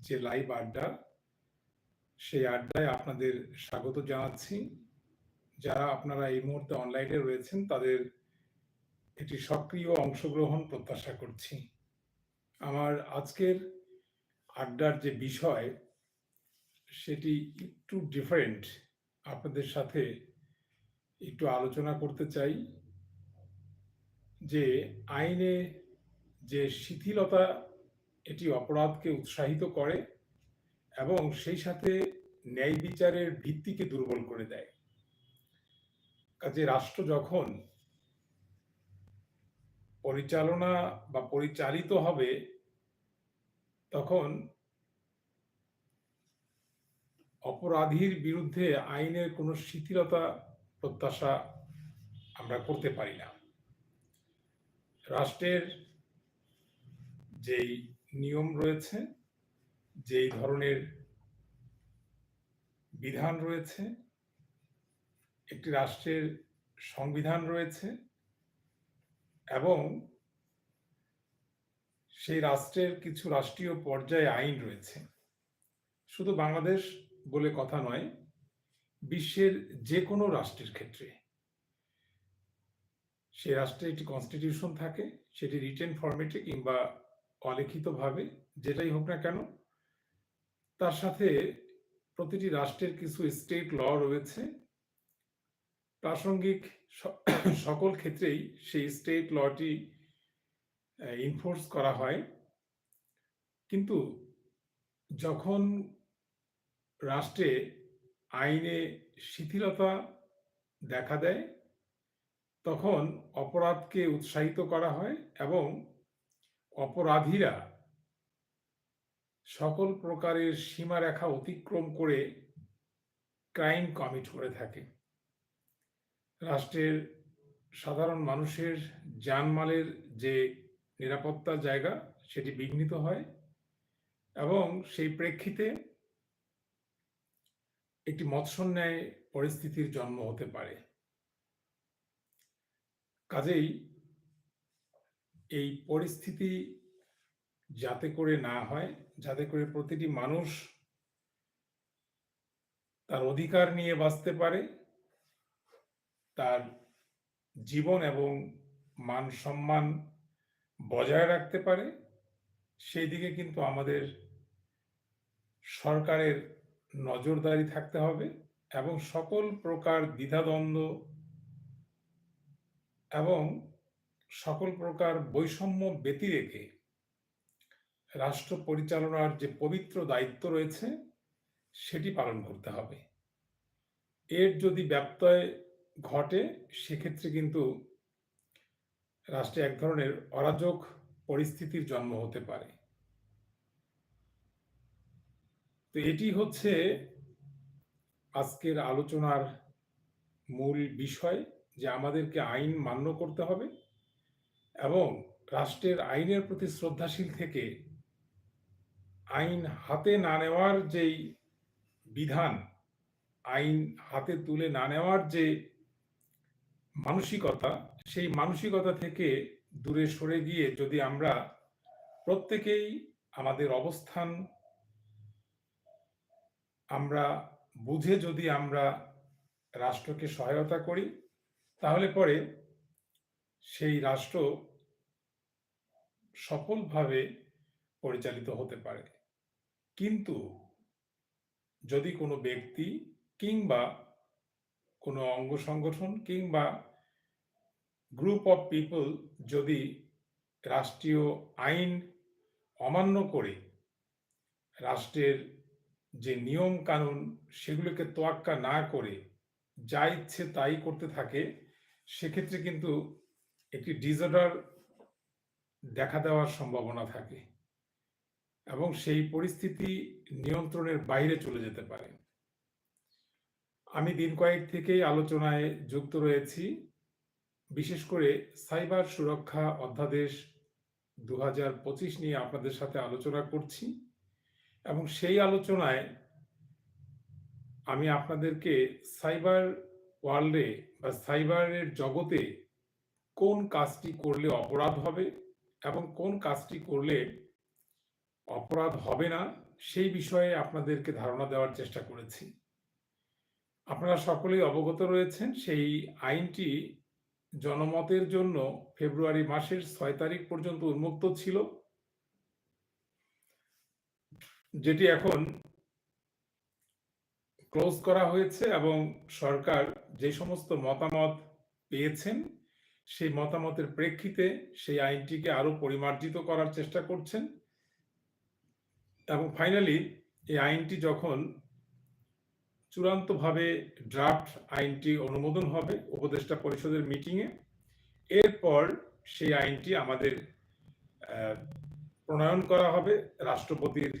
যে লাইভ আড্ডা, সেই আড্ডায় আপনাদের স্বাগত জানাচ্ছি। যারা আপনারা এই মুহূর্তে অনলাইনে রয়েছেন, তাদের একটি সক্রিয় অংশগ্রহণ প্রত্যাশা করছি। আমার আজকের আড্ডার যে বিষয়, সেটি একটু ডিফারেন্ট আপনাদের সাথে একটু আলোচনা করতে চাই যে আইনে যে শিথিলতা এটি অপরাধকে উৎসাহিত করে এবং সেই সাথে ন্যায় বিচারের ভিত্তিকে দুর্বল করে দেয়। কাজে রাষ্ট্র যখন পরিচালনা বা পরিচালিত হবে, তখন অপরাধীর বিরুদ্ধে আইনের কোনো শিথিলতা প্রত্যাশা আমরা করতে পারি না। রাষ্ট্রের যেই নিয়ম রয়েছে, যেই ধরনের বিধান রয়েছে, একটি রাষ্ট্রের সংবিধান রয়েছে, এবং সেই রাষ্ট্রের কিছু রাষ্ট্রীয় পর্যায়ে আইন রয়েছে। শুধু বাংলাদেশ বলে কথা নয়, বিশ্বের যে কোনো রাষ্ট্রের ক্ষেত্রে। সে রাষ্ট্রে একটি কনস্টিটিউশন থাকে, সেটি রিটেন ফরম্যাটে কিংবা অলিখিতভাবে, যেটাই হোক না কেন, তার সাথে প্রতিটি রাষ্ট্রের কিছু স্টেট ল রয়েছে। প্রাসঙ্গিক সকল ক্ষেত্রেই সেই স্টেট লটি ইনফোর্স করা হয়। কিন্তু যখন রাষ্ট্রে আইনে শিথিলতা দেখা দেয়, তখন অপরাধকে উৎসাহিত করা হয় এবং অপরাধীরা সকল প্রকারের সীমারেখা অতিক্রম করে ক্রাইম কমিট করে থাকে। রাষ্ট্রের সাধারণ মানুষের জানমালের যে নিরাপত্তার জায়গা, সেটি বিঘ্নিত হয় এবং সেই প্রেক্ষিতে একটি মৎস্যন্যায় পরিস্থিতির জন্ম হতে পারে। কাজেই এই পরিস্থিতি যাতে করে না হয়, যাতে করে প্রতিটি মানুষ তার অধিকার নিয়ে বাঁচতে পারে, তার জীবন এবং মান সম্মান বজায় রাখতে পারে, সেই দিকে কিন্তু আমাদের সরকারের নজরদারি থাকতে হবে এবং সকল প্রকার দ্বিধাদ্বন্দ্ব এবং সকল প্রকার বৈষম্য ব্যতি রেখে রাষ্ট্র পরিচালনার যে পবিত্র দায়িত্ব রয়েছে, সেটি পালন করতে হবে। এর যদি ব্যত্যয় ঘটে, সেক্ষেত্রে কিন্তু রাষ্ট্রে এক ধরনের অরাজক পরিস্থিতির জন্ম হতে পারে। তো এটি হচ্ছে আজকের আলোচনার মূল বিষয় যে আমাদেরকে আইন মান্য করতে হবে। এবং রাষ্ট্রের আইনের প্রতি শ্রদ্ধাশীল থেকে আইন হাতে না নেওয়ার যেই বিধান, আইন হাতে তুলে না নেওয়ার যে মানসিকতা, সেই মানসিকতা থেকে দূরে সরে গিয়ে যদি আমরা প্রত্যেকেই আমাদের অবস্থান আমরা বুঝে যদি আমরা রাষ্ট্রকে সহায়তা করি, তাহলে পরে সেই রাষ্ট্র সফলভাবে পরিচালিত হতে পারে। কিন্তু যদি কোনো ব্যক্তি কিংবা কোনো অঙ্গ সংগঠন কিংবা গ্রুপ অফ পিপল যদি রাষ্ট্রীয় আইন অমান্য করে রাষ্ট্রের যে নিয়ম কানুন সেগুলোকে তোয়াক্কা না করে যা ইচ্ছে তাই করতে থাকে, সেক্ষেত্রে কিন্তু একটি ডিজর্ডার দেখা দেওয়ার সম্ভাবনা থাকে এবং সেই পরিস্থিতি নিয়ন্ত্রণের বাইরে চলে যেতে পারে। আমি দিন কয়েক থেকেই আলোচনায় যুক্ত রয়েছি, বিশেষ করে সাইবার সুরক্ষা অধ্যাদেশ দু হাজার পঁচিশ নিয়ে আপনাদের সাথে আলোচনা করছি এবং সেই আলোচনায় আমি আপনাদেরকে সাইবার ওয়ার্ল্ডে বা সাইবারের জগতে কোন কাজটি করলে অপরাধ হবে এবং কোন কাজটি করলে অপরাধ হবে না, সেই বিষয়ে আপনাদেরকে ধারণা দেওয়ার চেষ্টা করেছি। আপনারা সকলেই অবগত রয়েছেন, সেই আইনটি জনমতের জন্য ফেব্রুয়ারি মাসের ছয় তারিখ পর্যন্ত উন্মুক্ত ছিল, যেটি এখন ক্লোজ করা হয়েছে এবং সরকার যে সমস্ত মতামত পেয়েছেন সেই মতামতের প্রেক্ষিতে সেই আইনটিকে আরও পরিমার্জিত করার চেষ্টা করছেন। এবং ফাইনালি এই আইনটি যখন চূড়ান্তভাবে ড্রাফট আইনটি অনুমোদন হবে উপদেষ্টা পরিষদের মিটিংয়ে এরপর সেই আইনটি আমাদের প্রণয়ন করা হবে। রাষ্ট্রপতির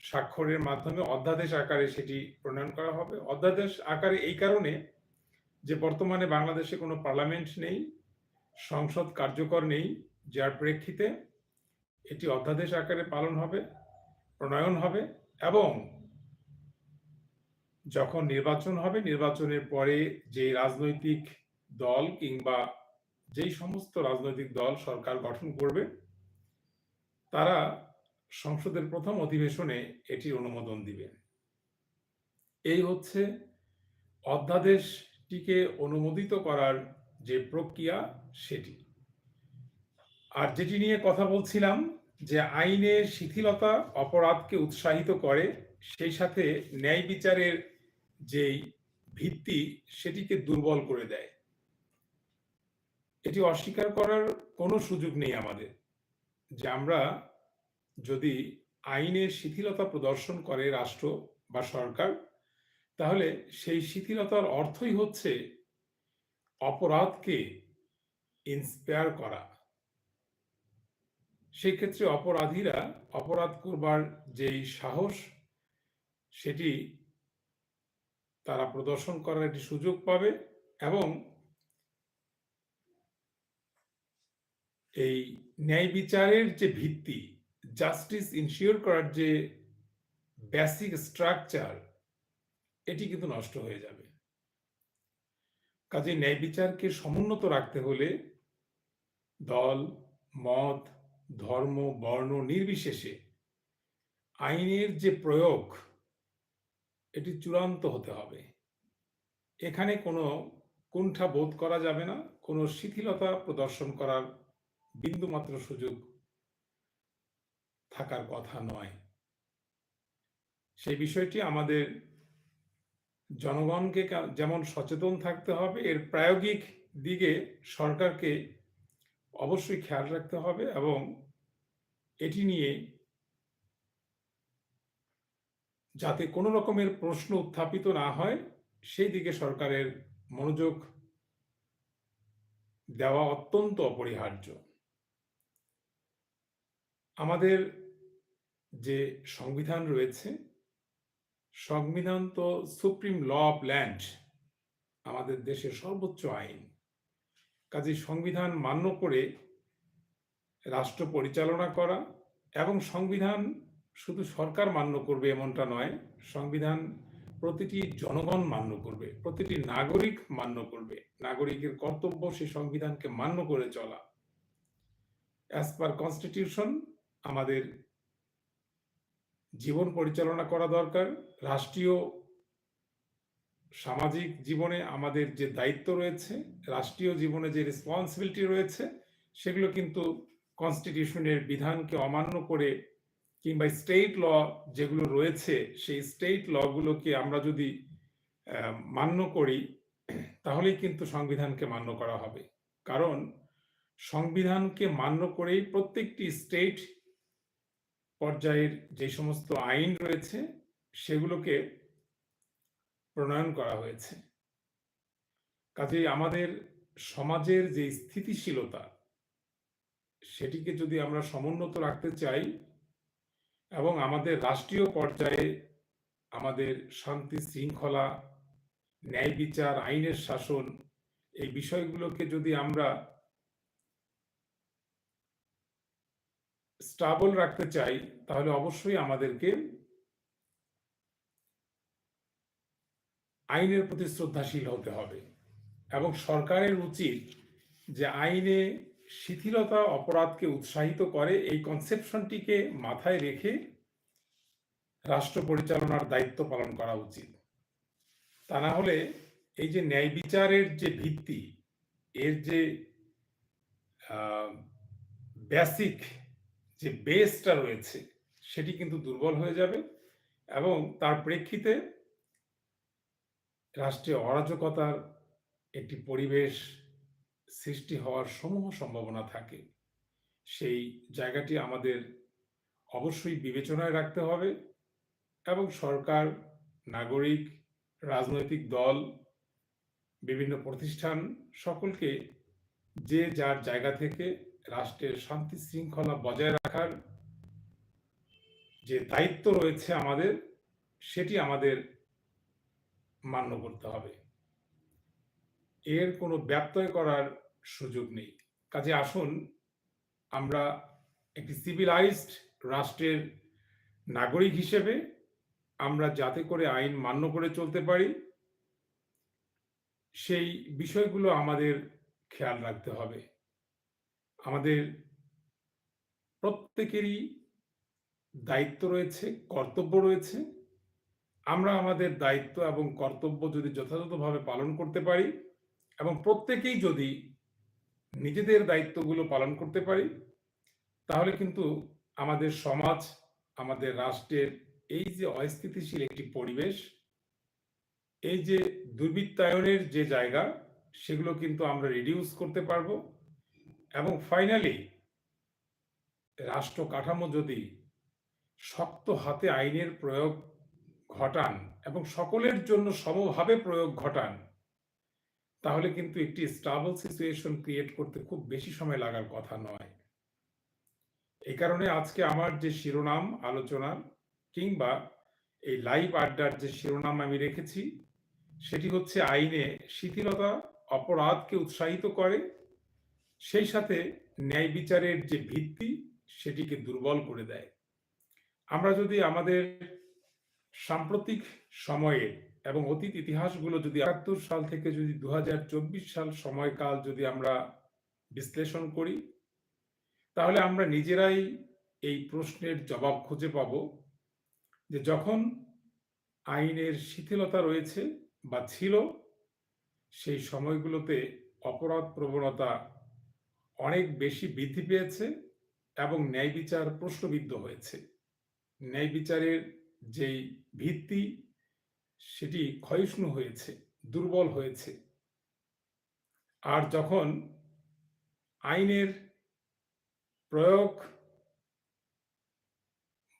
স্বাক্ষরের মাধ্যমে অধ্যাদেশ আকারে সেটি প্রণয়ন করা হবে। অধ্যাদেশ আকারে এই কারণে যে বর্তমানে বাংলাদেশে কোনো পার্লামেন্ট নেই সংসদ কার্যকর নেই, যার প্রেক্ষিতে এটি অধ্যাদেশ আকারে পালন হবে, প্রণয়ন হবে এবং যখন নির্বাচন হবে, নির্বাচনের পরে যে রাজনৈতিক দল কিংবা যেই সমস্ত রাজনৈতিক দল সরকার গঠন করবে, তারা সংসদের প্রথম অধিবেশনে এটি অনুমোদন দিবে। এই হচ্ছে অধ্যাদেশটিকে অনুমোদিত করার যে প্রক্রিয়া সেটি। আর যেটি নিয়ে কথা বলছিলাম, যে আইনের শিথিলতা অপরাধকে উৎসাহিত করে, সেই সাথে ন্যায় বিচারের যেই ভিত্তি, সেটিকে দুর্বল করে দেয়। এটি অস্বীকার করার কোনো সুযোগ নেই আমাদের, যে আমরা যদি আইনের শিথিলতা প্রদর্শন করে রাষ্ট্র বা সরকার, তাহলে সেই শিথিলতার অর্থই হচ্ছে অপরাধকে ইন্সপায়ার করা। সেক্ষেত্রে অপরাধীরা অপরাধ করবার যেই সাহস, সেটি তারা প্রদর্শন করার একটি সুযোগ পাবে এবং এই ন্যায় বিচারের যে ভিত্তি জাস্টিস ইনশিওর করার যে বেসিক স্ট্রাকচার এটি কিন্তু নষ্ট হয়ে যাবে। কাজে ন্যায় বিচারকে সমুন্নত রাখতে হলে দল, মত, ধর্ম, বর্ণ নির্বিশেষে আইনের যে প্রয়োগ, এটি চূড়ান্ত হতে হবে। এখানে কোনো কুণ্ঠা বোধ করা যাবে না, কোনো শিথিলতা প্রদর্শন করার বিন্দুমাত্র সুযোগ থাকার কথা নয়। সেই বিষয়টি আমাদের জনগণকে যেমন সচেতন থাকতে হবে, এর প্রায়োগিক দিকে সরকারকে অবশ্যই খেয়াল রাখতে হবে এবং এটি নিয়ে যাতে কোনো রকমের প্রশ্ন উত্থাপিত না হয়, সেই দিকে সরকারের মনোযোগ দেওয়া অত্যন্ত অপরিহার্য। আমাদের যে সংবিধান রয়েছে সংবিধান তো সুপ্রিম ল অফ ল্যান্ড, আমাদের দেশের সর্বোচ্চ আইন। কাজে সংবিধান মান্য করে রাষ্ট্র পরিচালনা করা এবং সংবিধান শুধু সরকার মান্য করবে এমনটা নয়, সংবিধান প্রতিটি জনগণ মান্য করবে, প্রতিটি নাগরিক মান্য করবে। নাগরিকের কর্তব্য সেই সংবিধানকে মান্য করে চলা। অ্যাজ পার কনস্টিটিউশন আমাদের জীবন পরিচালনা করা দরকার। রাষ্ট্রীয় সামাজিক জীবনে আমাদের যে দায়িত্ব রয়েছে, রাষ্ট্রীয় জীবনে যে রেসপন্সিবিলিটি রয়েছে, সেগুলো কিন্তু কনস্টিটিউশনের বিধানকে অমান্য করে কিংবা স্টেট ল যেগুলো রয়েছে, সেই স্টেট লগুলোকে আমরা যদি মান্য করি, তাহলেই কিন্তু সংবিধানকে মান্য করা হবে। কারণ সংবিধানকে মান্য করেই প্রত্যেকটি স্টেট পর্যায়ের যে সমস্ত আইন রয়েছে, সেগুলোকে প্রণয়ন করা হয়েছে। কাজেই আমাদের সমাজের যে স্থিতিশীলতা, সেটিকে যদি আমরা সমুন্নত রাখতে চাই এবং আমাদের রাষ্ট্রীয় পর্যায়ে আমাদের শান্তি শৃঙ্খলা, ন্যায় বিচার, আইনের শাসন, এই বিষয়গুলোকে যদি আমরা স্টাবল রাখতে চাই, তাহলে অবশ্যই আমাদেরকে আইনের প্রতি শ্রদ্ধাশীল হতে হবে এবং সরকারের উচিত যে আইনে শিথিলতা অপরাধকে উৎসাহিত করে এই কনসেপশনটিকে মাথায় রেখে রাষ্ট্র পরিচালনার দায়িত্ব পালন করা উচিত। তা না হলে এই যে ন্যায় বিচারের যে ভিত্তি, এর যে বেসিক যে বেসটা রয়েছে, সেটি কিন্তু দুর্বল হয়ে যাবে এবং তার প্রেক্ষিতে রাষ্ট্রীয় অরাজকতার একটি পরিবেশ সৃষ্টি হওয়ার সমূহ সম্ভাবনা থাকে। সেই জায়গাটি আমাদের অবশ্যই বিবেচনায় রাখতে হবে এবং সরকার, নাগরিক, রাজনৈতিক দল, বিভিন্ন প্রতিষ্ঠান সকলকে যে যার জায়গা থেকে রাষ্ট্রের শান্তি শৃঙ্খলা বজায় রাখার যে দায়িত্ব রয়েছে আমাদের, সেটি আমাদের মান্য করতে হবে। এর কোনো ব্যত্যয় করার সুযোগ নেই। কাজে আসুন, আমরা একটি সিভিলাইজড রাষ্ট্রের নাগরিক হিসেবে আমরা যাতে করে আইন মান্য করে চলতে পারি, সেই বিষয়গুলো আমাদের খেয়াল রাখতে হবে। আমাদের প্রত্যেকেরই দায়িত্ব রয়েছে, কর্তব্য রয়েছে। আমরা আমাদের দায়িত্ব এবং কর্তব্য যদি যথাযথভাবে পালন করতে পারি এবং প্রত্যেকেই যদি নিজেদের দায়িত্বগুলো পালন করতে পারি, তাহলে কিন্তু আমাদের সমাজ, আমাদের রাষ্ট্রের এই যে অস্থিতিশীল একটি পরিবেশ, এই যে দুর্বৃত্তায়নের যে জায়গা, সেগুলো কিন্তু আমরা রিডিউস করতে পারব। এবং ফাইনালি রাষ্ট্র কাঠামো যদি শক্ত হাতে আইনের প্রয়োগ ঘটান এবং সকলের জন্য সমভাবে প্রয়োগ ঘটান, তাহলে কিন্তু একটি স্টাবল সিচুয়েশন ক্রিয়েট করতে খুব বেশি সময় লাগার কথা নয়। এই কারণে আজকে আমার যে শিরোনাম আলোচনা কিংবা এই লাইভ আড্ডার যে শিরোনাম আমি রেখেছি, সেটি হচ্ছে আইনে শিথিলতা, অপরাধকে উৎসাহিত করে সেই সাথে ন্যায় বিচারের যে ভিত্তি, সেটিকে দুর্বল করে দেয়। আমরা যদি আমাদের সাম্প্রতিক সময়ে এবং অতীত ইতিহাসগুলো যদি একাত্তর সাল থেকে যদি দু হাজার চব্বিশ সাল সময়কাল যদি আমরা বিশ্লেষণ করি, তাহলে আমরা নিজেরাই এই প্রশ্নের জবাব খুঁজে পাব যে যখন আইনের শিথিলতা রয়েছে বা ছিল, সেই সময়গুলোতে অপরাধ প্রবণতা অনেক বেশি বৃদ্ধি পেয়েছে এবং ন্যায় বিচার প্রশ্নবিদ্ধ হয়েছে। ন্যায় বিচারের যেই ভিত্তি, সেটি ক্ষয়িষ্ণু হয়েছে, দুর্বল হয়েছে। আর যখন আইনের প্রয়োগ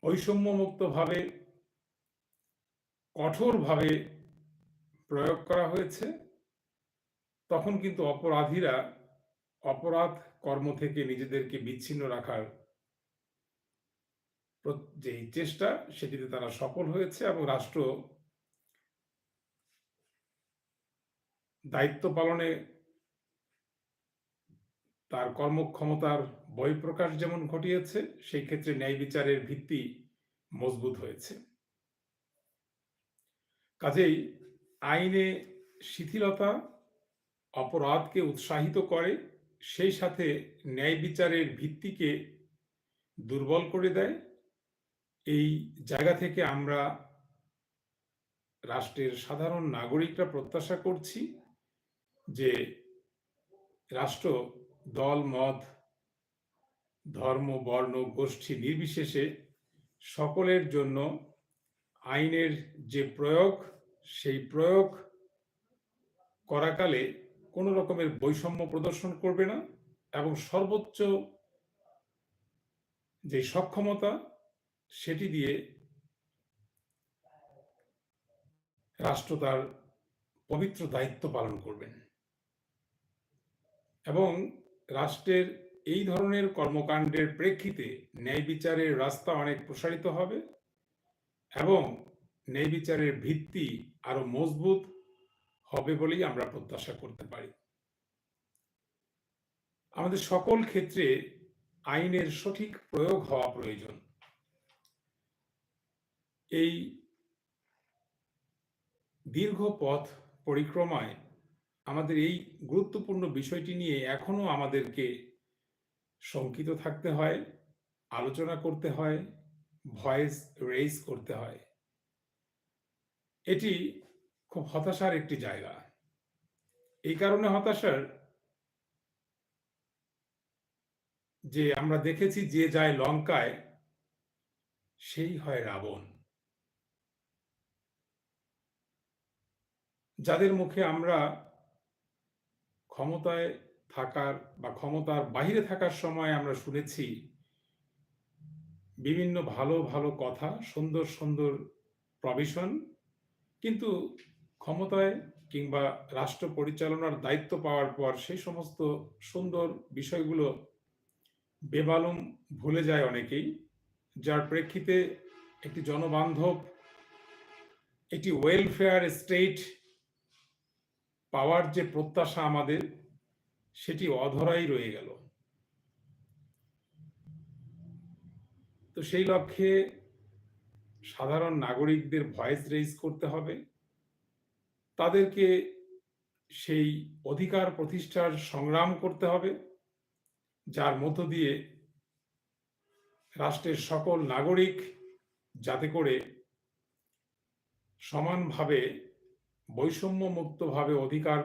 বৈষম্যমুক্তভাবে, কঠোরভাবে প্রয়োগ করা হয়েছে, তখন কিন্তু অপরাধীরা অপরাধ কর্ম থেকে নিজেদেরকে বিচ্ছিন্ন রাখার যে চেষ্টা, সেটিতে তারা সফল হয়েছে এবং রাষ্ট্র দায়িত্ব পালনে তার কর্মক্ষমতার বহিঃপ্রকাশ যেমন ঘটিয়েছে, সেই ক্ষেত্রে ন্যায় বিচারের ভিত্তি মজবুত হয়েছে। কাজেই আইনে শিথিলতা অপরাধকে উৎসাহিত করে সেই সাথে ন্যায় বিচারের ভিত্তিকে দুর্বল করে দেয়। এই জায়গা থেকে আমরা রাষ্ট্রের সাধারণ নাগরিকরা প্রত্যাশা করছি যে রাষ্ট্র দল, মত, ধর্ম, বর্ণ, গোষ্ঠী নির্বিশেষে সকলের জন্য আইনের যে প্রয়োগ, সেই প্রয়োগ করাকালে কোনো রকমের বৈষম্য প্রদর্শন করবে না এবং সর্বোচ্চ যে সক্ষমতা, সেটি দিয়ে রাষ্ট্র তার পবিত্র দায়িত্ব পালন করবেন এবং রাষ্ট্রের এই ধরনের কর্মকাণ্ডের প্রেক্ষিতে ন্যায় বিচারের রাস্তা অনেক প্রসারিত হবে এবং ন্যায় বিচারের ভিত্তি আরও মজবুত হবে বলেই আমরা প্রত্যাশা করতে পারি। আমাদের সকল ক্ষেত্রে আইনের সঠিক প্রয়োগ হওয়া প্রয়োজন। এই দীর্ঘ পথ পরিক্রমায় আমাদের এই গুরুত্বপূর্ণ বিষয়টি নিয়ে এখনও আমাদেরকে শঙ্কিত থাকতে হয়, আলোচনা করতে হয়, ভয়েস রেইজ করতে হয়। এটি খুব হতাশার একটি জায়গা। এই কারণে হতাশার যে আমরা দেখেছি যে যায় লঙ্কায়, সেই হয় রাবণ। যাদের মুখে আমরা ক্ষমতায় থাকার বা ক্ষমতার বাহিরে থাকার সময় আমরা শুনেছি, বিভিন্ন ভালো ভালো কথা, সুন্দর সুন্দর প্রভিশন, কিন্তু ক্ষমতায় কিংবা রাষ্ট্র পরিচালনার দায়িত্ব পাওয়ার পর সেই সমস্ত সুন্দর বিষয়গুলো বেবালুম ভুলে যায় অনেকেই, যার প্রেক্ষিতে একটি জনবান্ধব, একটি ওয়েলফেয়ার স্টেট পাওয়ার যে প্রত্যাশা আমাদের, সেটি অধরাই রয়ে গেল। তো সেই লক্ষ্যে সাধারণ নাগরিকদের ভয়েস রেইজ করতে হবে। তাদেরকে সেই অধিকার প্রতিষ্ঠার সংগ্রাম করতে হবে, যার মধ্য দিয়ে রাষ্ট্রের সকল নাগরিক যাতে করে সমানভাবে, বৈষম্যমুক্তভাবে অধিকার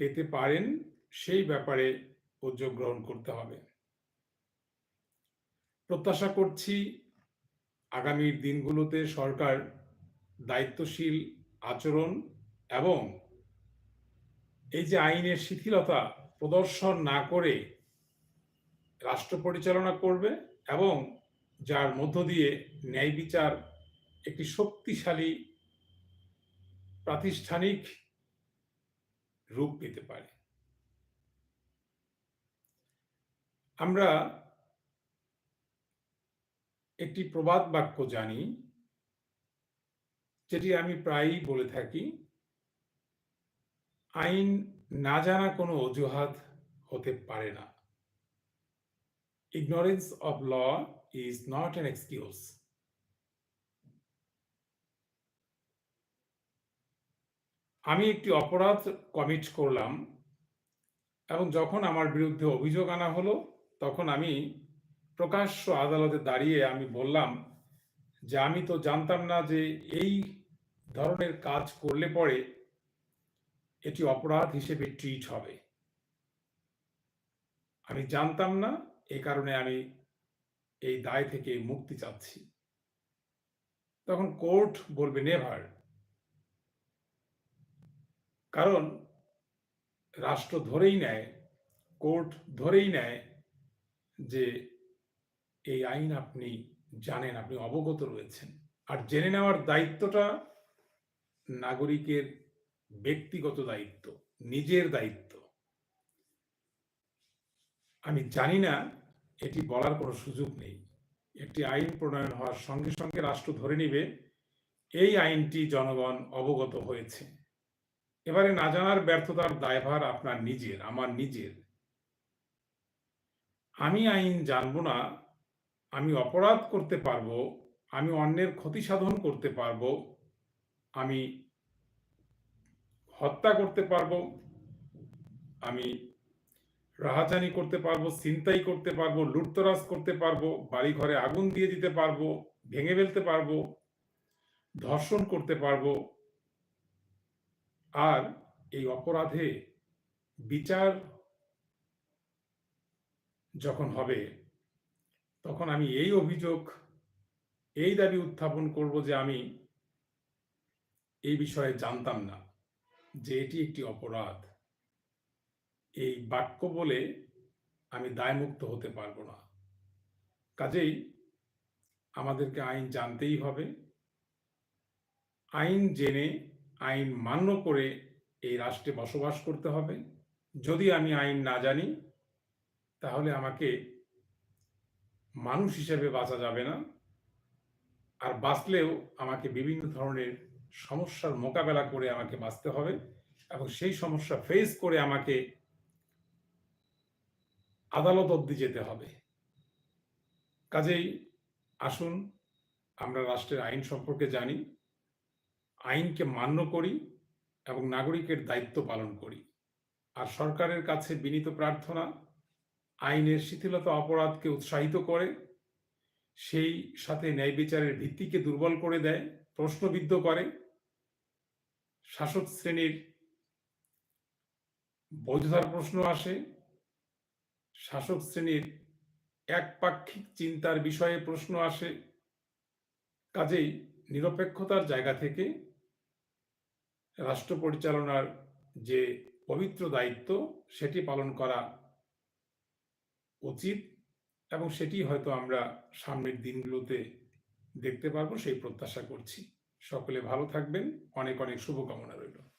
পেতে পারেন, সেই ব্যাপারে উদ্যোগ গ্রহণ করতে হবে। প্রত্যাশা করছি আগামীর দিনগুলোতে সরকার দায়িত্বশীল আচরণ এবং এই যে আইনের শিথিলতা প্রদর্শন না করে রাষ্ট্র পরিচালনা করবে এবং যার মধ্য দিয়ে ন্যায় বিচার একটি শক্তিশালী প্রাতিষ্ঠানিক রূপ পেতে পারে। আমরা একটি প্রবাদ বাক্য জানি যেটি আমি প্রায়ই বলে থাকি, আইন না জানা কোনো অজুহাত হতে পারে না। Ignorance of law is not an excuse আমি একটি অপরাধ কমিট করলাম এবং যখন আমার বিরুদ্ধে অভিযোগ আনা হলো, তখন আমি প্রকাশ্য আদালতে দাঁড়িয়ে আমি বললাম যে আমি তো জানতাম না যে এই ধরনের কাজ করলে পরে এটি অপরাধ হিসেবে ট্রিট হবে। আমি জানতাম না, এ কারণে আমি এই দায় থেকে মুক্তি চাচ্ছি। তখন কোর্ট বলবে, নেভার। কারণ রাষ্ট্র ধরেই নেয়, কোর্ট ধরেই নেয় যে এই আইন আপনি জানেন, আপনি অবগত রয়েছেন। আর জেনে নেওয়ার দায়িত্বটা নাগরিকের ব্যক্তিগত দায়িত্ব, নিজের দায়িত্ব। আমি জানি না, এটি বলার কোনো সুযোগ নেই। একটি আইন প্রণয়ন হওয়ার সঙ্গে সঙ্গে রাষ্ট্র ধরে নিবে, এই আইনটি জনগণ অবগত হয়েছে। এবারে না জানার ব্যর্থতার দায়ভার আপনার নিজের, আমার নিজের। আমি আইন জানব না, আমি অপরাধ করতে পারব, আমি অন্যের ক্ষতি সাধন করতে পারব আমি হত্যা করতে পারব, আমি রাহাজানি করতে পারব চিন্তাই করতে পারব, লুটতরাজ করতে পারব বাড়ি ঘরে আগুন দিয়ে দিতে পারব, ভেঙে ফেলতে পারব, ধর্ষণ করতে পারব, আর এই অপরাধে বিচার যখন হবে, তখন আমি এই অভিযোগ, এই দাবি উত্থাপন করব যে আমি এই বিষয়ে জানতাম না যে এটি একটি অপরাধ। এই বাক্য বলে আমি দায়মুক্ত হতে পারব না। কাজেই আমাদেরকে আইন জানতেই হবে। আইন জেনে, আইন মান্য করে এই রাষ্ট্রে বসবাস করতে হবে। যদি আমি আইন না জানি, তাহলে আমাকে মানুষ হিসেবে বাঁচা যাবে না। আর বাঁচলেও আমাকে বিভিন্ন ধরনের সমস্যার মোকাবেলা করে আমাকে বাঁচতে হবে এবং সেই সমস্যা ফেস করে আমাকে আদালত অব্দি যেতে হবে। কাজেই আসুন, আমরা রাষ্ট্রের আইন সম্পর্কে জানি, আইনকে মান্য করি এবং নাগরিকের দায়িত্ব পালন করি। আর সরকারের কাছে বিনীত প্রার্থনা, আইনের শিথিলতা অপরাধকে উৎসাহিত করে, সেই সাথে ন্যায় বিচারের ভিত্তিকে দুর্বল করে দেয় প্রশ্নবিদ্ধ করে। শাসক শ্রেণির বৈধতার প্রশ্ন আসে। শাসক শ্রেণির একপাক্ষিক চিন্তার বিষয়ে প্রশ্ন আসে। কাজেই নিরপেক্ষতার জায়গা থেকে রাষ্ট্র পরিচালনার যে পবিত্র দায়িত্ব, সেটি পালন করা উচিত এবং সেটি হয়তো আমরা সামনের দিনগুলোতে দেখতে পারব সেই প্রত্যাশা করছি। সকলে ভালো থাকবেন। অনেক অনেক শুভকামনা রইল।